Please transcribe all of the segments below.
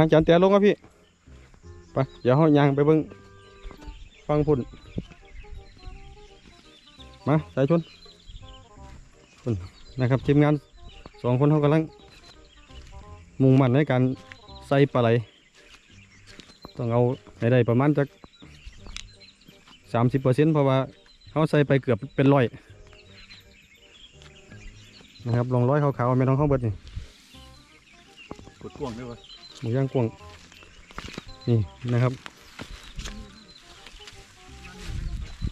มาจานแต่ลงครับพี่ ไป เดี๋ยวเฮายางไปเบิ่งฟังพุ่น มาสายชนพุ่นนะครับทีมงานสองคนเขากำลัง มุ่งมั่นในการใส่ปลาไหล ต้องเอาให้ได้ประมาณจักสามสิบเปอร์เซ็นต์เพราะว่าเขาใส่ไปเกือบเป็นร้อยนะครับลองร้อยขาวๆไม่ต้องเข้าเบิดนี่กดกวงด้วยวะ หมูย่างกวางนี่นะครับ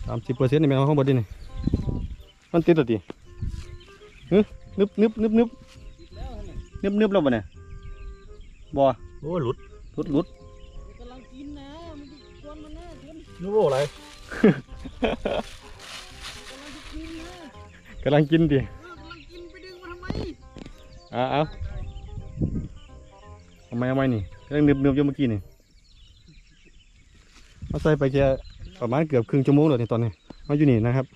สามสิบเปอร์เซ็นต์นี่แม่นเอาข้างบนดินี่มันติดหรือดิฮึนึบนึบนึบนึบนึบนึบแล้วบ่เนี่ยบ่โอ้หลุดรุดรุดกำลังกินนะมันจะชวนมันนะชวนนึกว่าอะไรกำลังจะกินนะกำลังกินดิเออกำลังกินไปดึงมาทำไมเอา เอาทำไมเอาไมนี่กำลังนึบนึบอยเมื่อกี้นี่เขาใส่ไปแค่ประมาณเกือบครึ่งชั่วโมงแล้วนี่ตอนนี้ มาอยู่นี่นะครับ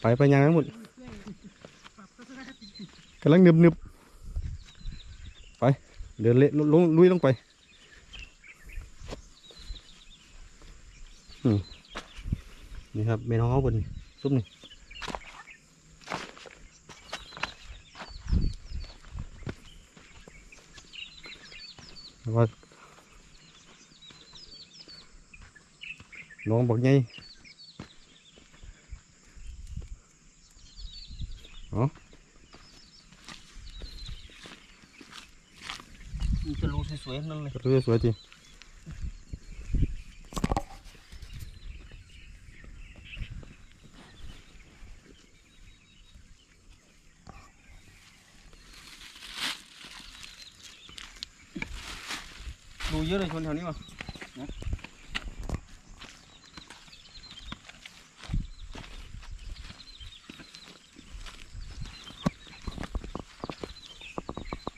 ไปไปยังนั้นหมดกำลังนึบนึบไปเดินเละลงลงลุยลงไปนี่ครับเมนเขาบนซุปนี่ แล้วว่าน้องบอกไงมันจะรูสวยๆนั่นเลยเรือสวยจริงรูเยอะเลยชนแถวนี้วะ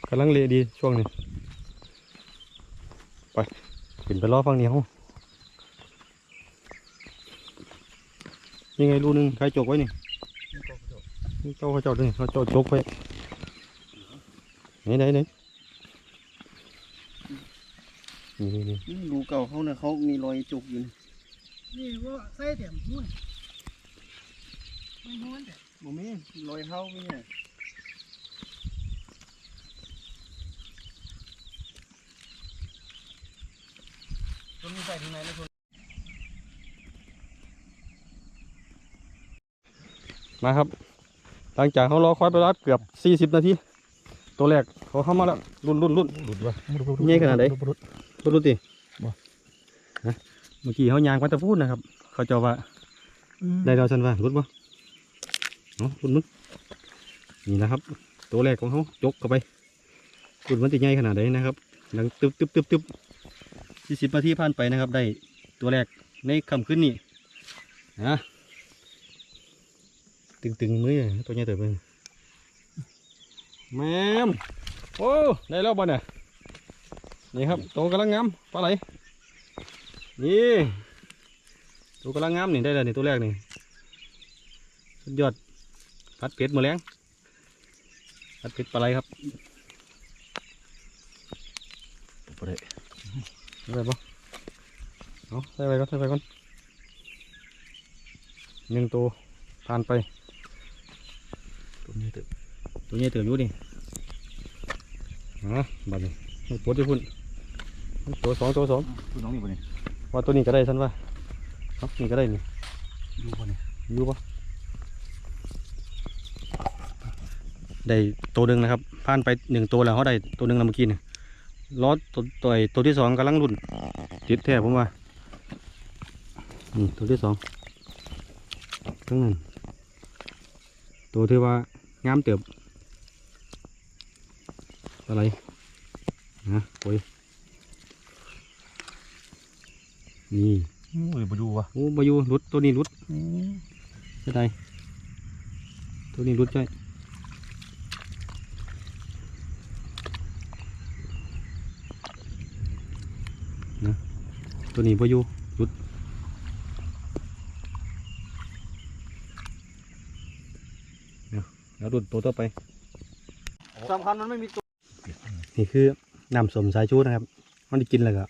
กำลังเละดีช่วงนี้ ไปขึ้นไปรอฟังนี้เขายังไงรูหนึงใครจกไว้นี่นี่เจ้าเขาเจ้าด้วยเขาเจ้าจกไว้ไหนไหนไหน นี่นี่นี่นี่รูเก่าเขาเนี่ยเขามีรอยจุกอยู่นี่ว่าใส่แถมห้วยไม่ห้วนแต่บ่มีรอยเท้ามีเนี่ยคนมีใส่ที่ไหนนะคนมาครับ หลังจากเขารอคอยไปรับเกือบสี่สิบนาที ตัวแรกเขาเข้ามาแล้วรุ่นรุ่นรุ่นหลุดวะใหญ่ขนาดไหน หลุดรุ่นรุ่นดิบ่ฮะเมื่อกี้เขายางมาแตะพูดนะครับ เขาเจะว่าได้เราสันว่ารุดบ่เนาะรุดมึงนี่นะครับ ตัวแรกของเขาจกเข้าไปรุดมันจะใหญ่ขนาดไหนนะครับหลังตึบตึบตึบตึบสี่สิบนาทีผ่านไปนะครับ ได้ตัวแรกในคำขึ้นนี่นะตึงตึงๆมือตัวใหญ่เติบเลยแม่มโอ้ได้แล้วบ่เนี่ย นี่ครับตัวกำลังงามปลาไหลนี่ตัวกำลังงามนี่ได้แล้วนี่ตัวแรกนี่สุดยอดพัดเป็ดมือแรงพัดเป็ดปลาไหลครับบ่ได้ใส่ไปปะเอาใส่ไปก่อนใส่ไปก่อนหนึ่งตัวผ่านไป ตัวนี้เถอะตัวนี้เติมอยู่ดิอะบัดนี้ปวดที่พุ่น ตัวสองตัวสองตัวน้องนี่บ่นี่ว่าตัวนี้ก็ได้ท่านว่าเอานี่ก็ได้นี่ดูบ่นี่อยู่ปะได้ตัวหนึ่งนะครับผ่านไปหนึ่งตัวแล้วเขาได้ตัวหนึ่งแล้วเมื่อกี้นี่ล้อตัวตัวไอ้ตัวที่สองกำลังรุ่นติดแท้ผมว่านี่ตัวที่สองทั้งนั้นตัวที่ว่างามเติบอะไรนะโอ้ย นี่โอ้ยบ่ดูวะโอ้บายูรุดตัวนี้รุดใช่ไดตัวนี้รุดใช่นะตัวนี้บายูรุดเดี๋ยวแล้วรุดตัวต่อไปสำคัญมันไม่มีตัวนี่คือน้ำสมสายชูนะครับ มันได้กินแล้วก็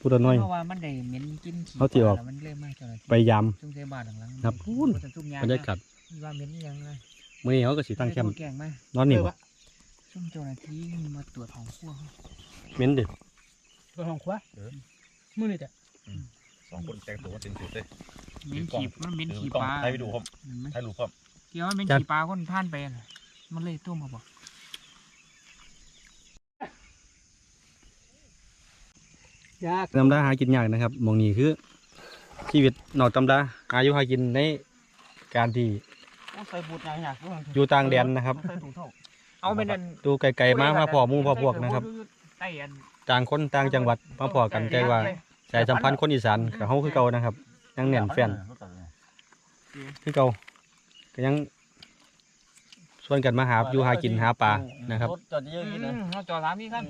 พูดน้อย เพราะว่ามันได้เหม็นกินขี้เขาสิออก แล้วมันเริ่มมากเจ้าหน้าที่ไปยามจุ่มเทบ้านหลังๆครับพูดมันจะจุ่มยาบรรยากาศว่าเหม็นยังไงมื้อนี้เขาก็สิตั้งแคมป์แกงมานอนนี่บ่ซุ่มเจ้าหน้าที่มาตรวจของพวกเขาเหม็นดิตัวของขวามือนี่จ้ะสองคนแต่งตัวมาถึงสุดเลยเหม็นขี้มันเหม็นถือขี้กล้องปลาถ่ายไปดูครับเห็นไหมถ่ายรูปครับเกี่ยวว่าเป็นขี้ปลาคนท่านไปน่ะมันเลยต้มมาบอก ยากตำราหากินยากนะครับหมองนี้คือ ชีวิตนอกตำราหาอยู่หากินในการที่ใส่บูทยากๆด้วยอยู่ต่างแดนนะครับใส่ถุงเท้าเอาเป็นอันดูไกลๆมามาพอหมู่พอพวกนะครับใต้อันต่างคนต่างจังหวัดมาพอกันใจว่าสายสัมพันธ์คนอีสานกับเฮาคือเก่านะครับ ยังแน่นแฟนคือเก่าก็ยังชวนกันมาหาอยู่หากินหาปลานะครับรถจอดเยอะอย่างนี้นะอืมเราจอดถามพี่ครับ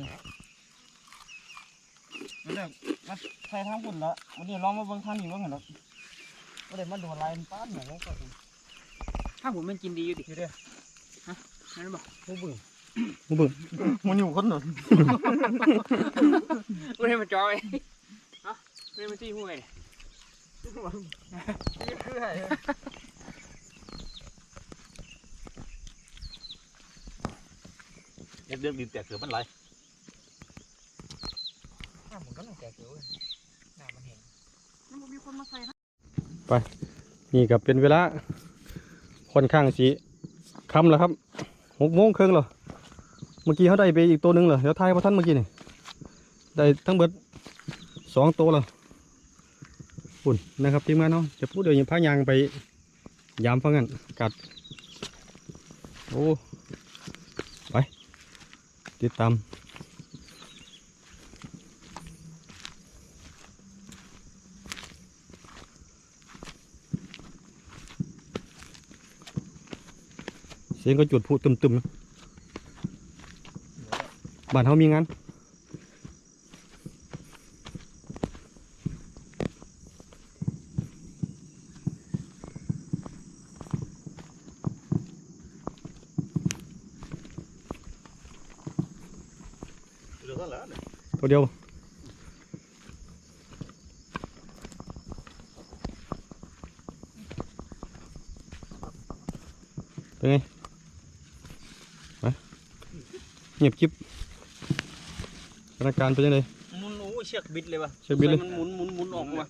นี่เนี่ยมาใส่ทางฝุ่นละวันนี้ลองมาเบิ่งทางนี้เบิ่งกันเนาะวันนี้มาดูลายมันป้านเนี่ยก็ถ้าผมมันกินดีอยู่ดิคือเด้อนั่นบอกผู้บึ้งมึงเบิ่งมันอยู่คนหนึ่งไม่ให้มันจอยฮะไม่ให้มันตีหัวไงคือไงเอ็ดเรื่องดินแตกเกือบมันไหลน้ำผ มก็ต้องแตกเยอะน้ำมันแห้งมีคนมาใส่นะนี่ก็เป็นเวลาค่อนข้างสิค่ำแล้วครับหกโมงครึ่งแล้วเมื่อกี้เขาได้ไปอีกตัวหนึ่งเหรอเดี๋ยวทายพระท่านเมื่อกี้นี่ได้ทั้งเบิดสองตัวแล้วปุ่นนะครับทีมงานเนาะจะพูดเดี๋ยวยังพายางไปยามฟังกันกัดโอ้ไปติดตาม เสียงก็จุดพูตึมๆนะบ้านเขามีงานเดี๋ยวก็แล้วเนี่ยตัวเดียวเป็นไงมา เงียบกิ๊บสถานการณ์เป็นยังไงมุนโอ้เชือกบิดเลยว่ะเชือกบิดเลยมันหมุนหมุนหมุนออกมา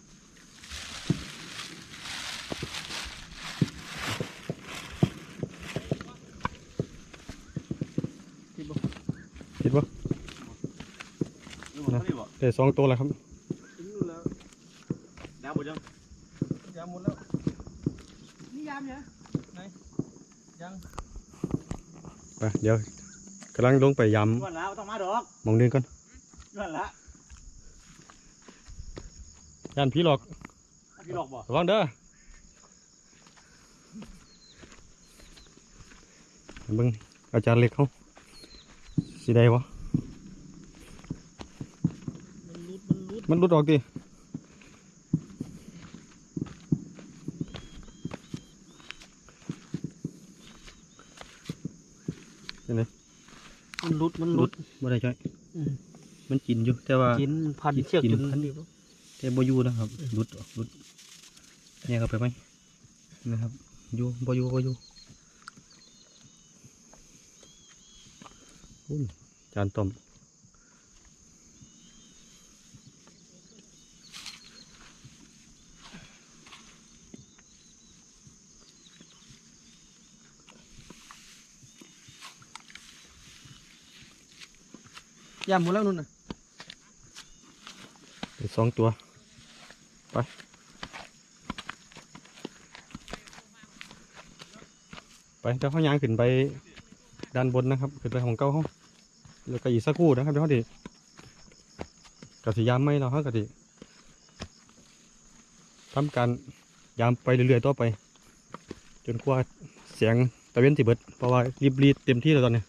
คิดว่าดูมันนี่บ่ได้สองตัวแล้วครับถึงนู่นแล้วดาวบ่จังยามหมดแล้วนี่ยามเนี่ยไหนยังไปเดี๋ยวกำลังลงไปยย้อนละต้องมาดอกำหมองเดินก่อนย้อนละย่านผีหลอกพี่ดอกบ่ระวังเด้อเบิ่งอาจารย์เล็กเขาสิได้วะมันรุดมันรุดมันหลุดออกดิยังไง มัน รุดมันหรุลุดดบ่ได้จ้อยอืมมันกินอยู่แต่ว่ากินพันกินเชือกกินจนพันแต่บ่อยู่นะครับหลุดออกหลุดเนี่ยเข้าไปไหมนะครับอยู่บ่อยู่บ่อยู่อุ้ยจานต้ม ยามหมดแล้วนู่นน่ะไปสองตัว ไป ไปเดี๋ยวเขายางขึ้นไปด้านบนนะครับ ขึ้นไปของเก้าห้องแล้วก็อีกสักครู่นะครับเดี๋ยวเขาดิกสิยามไม่เราเขากสิทำการยามไปเรื่อยๆต่อไป จนกว่าเสียงตะเวนสิเบิดเพราะว่ารีบรีดเต็มที่แล้วตอนนี้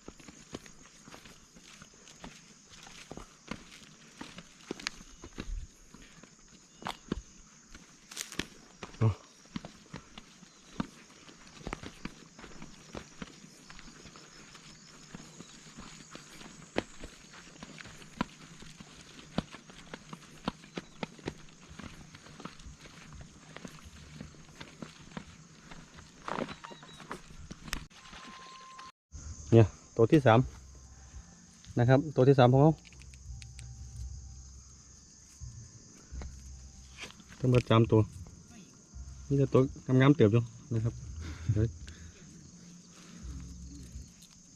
ตัวที่สามนะครับ ตัวที่สามของเขาทั้งหมดสามตัว นี่จะตัวงามๆเติบอยู่นะครับเดี๋ยว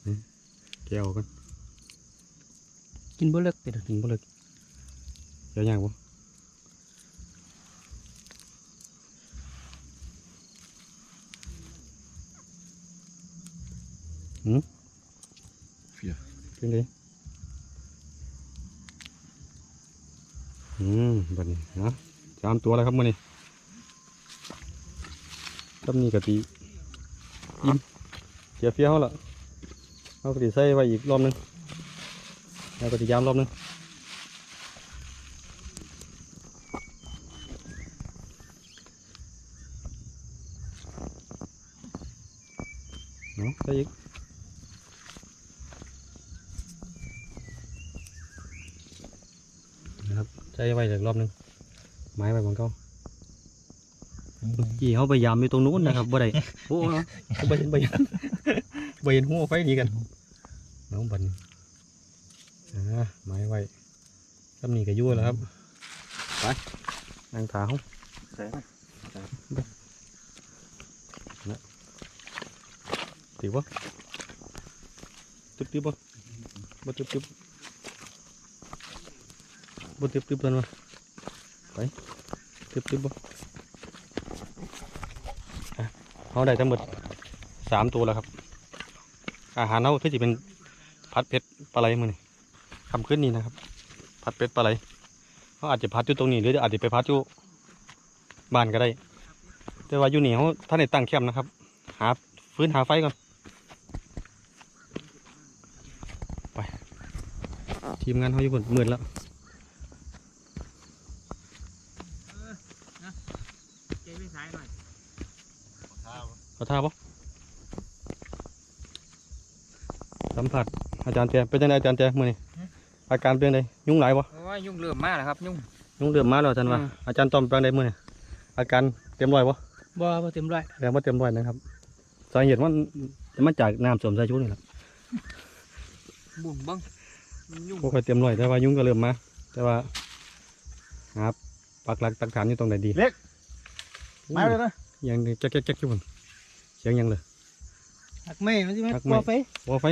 นี่แก้วกันกินบ่เลิกไปดอกกินบ่เลยเดี๋ยวยากบ่หืมเฟียเป็นไงอืมบัดนี้นะสามตัวแล้วครับมื้อนี้ตำนี้กะติอิ่มเสียเฟี้ยวแล้วเอากะติใส่ไว้อีกรอบนึงแล้วกะติยามรอบนึงเนาะใส่อีก นะครับ ใช้ไว้อีกรอบหนึงไม้ไว้บนเขาจีเขาพยายามอยู่ตรงนู้นนะครับบ่ได้โอ้โหบ่เห็นบ่เห็นบ่เห็นหัวไฟหนี้กันน้องบันอ่าไม้ไว้ตำหนีก็ยั่วแล้วครับไปนางขาเขาใส่ไหมติวะตึ๊บตึ๊บบ่บ่ตึ๊บตึ๊บ บ่ตึ๊บตึ๊บกันวะไปตึบตึบบ่อะเขาได้ทั้งหมดสามตัวแล้วครับ อาหารเขาคือจะเป็นพัดเพชรปลาไหลมือนี่คำขึ้นนี่นะครับ พัดเพชรปลาไหลเขาอาจจะพัดอยู่ตรงนี้หรืออาจจะไปพัดอยู่บ้านก็ได้ แต่ว่าอยู่นี่เขาท่านได้ตั้งแคมป์นะครับ หาฟื้นหาไฟก่อนไปทีมงานเขาอยู่บนมืดแล้ว เจ๊ไม่สายหน่อยข้าวเอาท่าปะสัมผัสอาจารย์แจเป็นยังไงอาจารย์แจมือนี่อาการเป็นยังไงยุ่งหลายปะโอ้ยยุ่งเริ่มมากแล้วครับ ยุ่งยุ่งเดือดมาแล้วอาจารย์ว่าอืมอาจารย์ตอมเป็นยังไงมือนี่อาการเต็มร้อยปะบ่บ่เต็มร้อยแรงว่าเต็มร้อยนะครับสาเหตุมันจะมาจากน้ำสวมใส่ชุดนี่แหละบุ่มเบิ้งมันยุ่งพวกเขาเต็มร้อยแต่ว่ายุ่งก็เริ่มมาแต่ว่าครับปักหลักตักฐานอยู่ตรงไหนดี มาเลยนะยังแจ๊กแจ๊กแจ๊กอยู่บนเสียงยังเลยหักไม่มันสิมาหักไม่บ่ไฟวอไฟ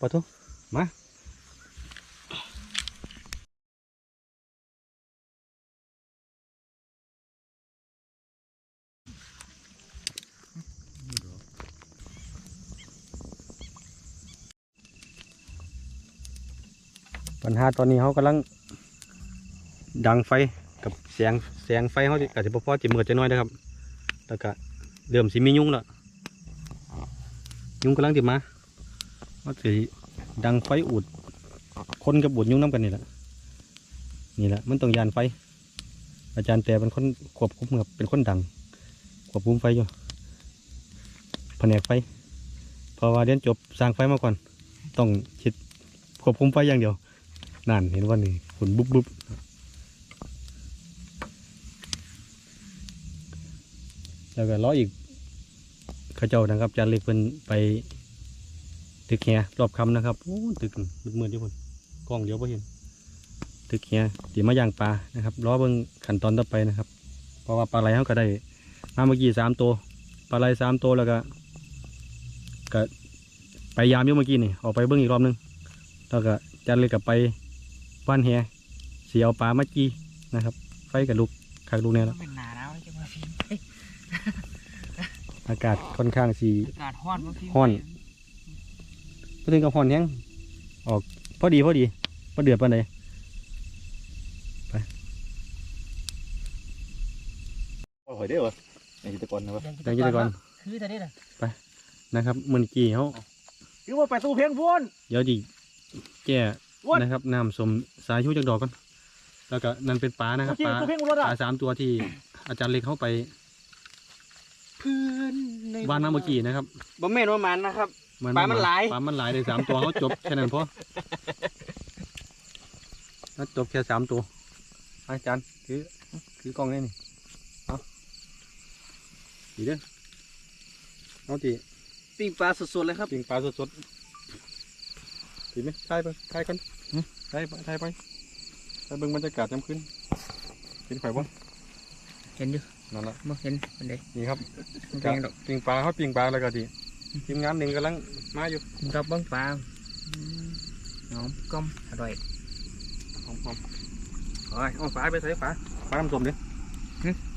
ปะทุมาปัญหาตอนนี้เขากำลัง ดังไฟกับแสงแสงไฟเขาอาจจะพอจิมือจะน้อยนะครับ แล้วก็เริ่มสิมียุงล้วยุงกำลังติมาว่าสิดังไฟอุด คนกับอุดยุงน้ำกันนี่แหละนี่แหละมันต้องยานไฟ อาจารย์แต่เป็นคนควบคุมครับเป็นคนดัง ควบคุมไฟอยู่แผนกไฟเพราะว่าเรียนจบสร้างไฟมาก่อน ต้องคิดควบคุมไฟอย่างเดียวนั่นเห็นว่านี่ฝุ่นบุบบุบ แล้วก็ล้ออีกขาเจ้านะครับจานเล็กเพิ่นไปตึกแหรอบคำนะครับโอ้ตึกมืดๆอยู่พุ่นกล้องเดียวไ่เห็น ตึกแหตีมาย่างปลานะครับรอเบิ่งขั้นตอนต่อไปนะครับ เพราะว่าปลาไหลเขาก็ได้มาเมื่อกี้สามตัวปลาไหลสามตัวแล้วก็ก็ไปยามอยู่เมื่อกี้นี่ออกไปเบิ่งอีกรอบหนึงแล้วก็จานเล็กกับไปว่านแหเสียเอาปลามาจีนะครับ ไฟกับลูกคักลูกเนี่ยแล้ว นเป็นหนาหนาวแล้วจะมาฟิล์มอากาศค่อนข้างสีอากาศห้อนมาฟิล์มฮ้อนพอถึงกับพอนแห้งออกพอดีพอดีพอเดือดปานใดโอ้ยเด้อวะในจิตรกรนะวะดังกิจกรคือแต่นี้น่ะนะครับมือกี้เขาคือว่าไปตู้เพียงพูนเดี๋ยวดิแก้ What? นะครับน้ำสมสายชูจากดอกก่อนแล้วก็นั่นเป็นปลานะครับจริงปลาตู้เพียงรถปอะลาสามตัวที่อาจารย์เล็กเข้าไป เพื่อนในวานน้ำเมื่อกี้นะครับบ่แม่นว่ามันนะครับ ปลามันหลาย ปลามันหลายเลยสามตัวเขาจบแค่นั้นพอแล้วจบแค่สามตัวอาจารย์คือคือกล้องนี่นี่เอาดีเด้อเอาตีปิ้งปลาสดๆเลยครับปิ้งปลาสดดีไหมถ่ายไปถ่ายก่อนถ่ายไปถ่ายไปถ่ายเบิ่งบรรยากาศยามคืนเห็นข่อยบ่เห็นอยู่ นั่นละบ่เห็นเป็นไดนี่ครับมันแดงดอกปิงปลาเขาปิงปลาแล้วก็ดีทีมงานหนึ่งกำลังมาอยู่กับเบิ้งปลาอืมหอมกลมอร่อยหอมๆเอาเอาฝาไปใส่ฝาฝาน้ำส้มดิ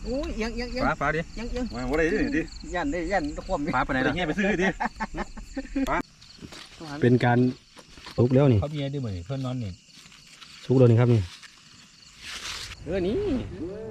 โอ้ยยังยังยังฝาฝาดิยังยังมาบ่ได้ดิดิยันได้ยันความฝาไปไหนไปล่ะเงี้ยไปซื้อดิเป็นการสุกแล้วนี่เขามีไอ้ดิเหมือนเพื่อนนอนนี่สุกแล้วนี่ครับนี่เออนี่อ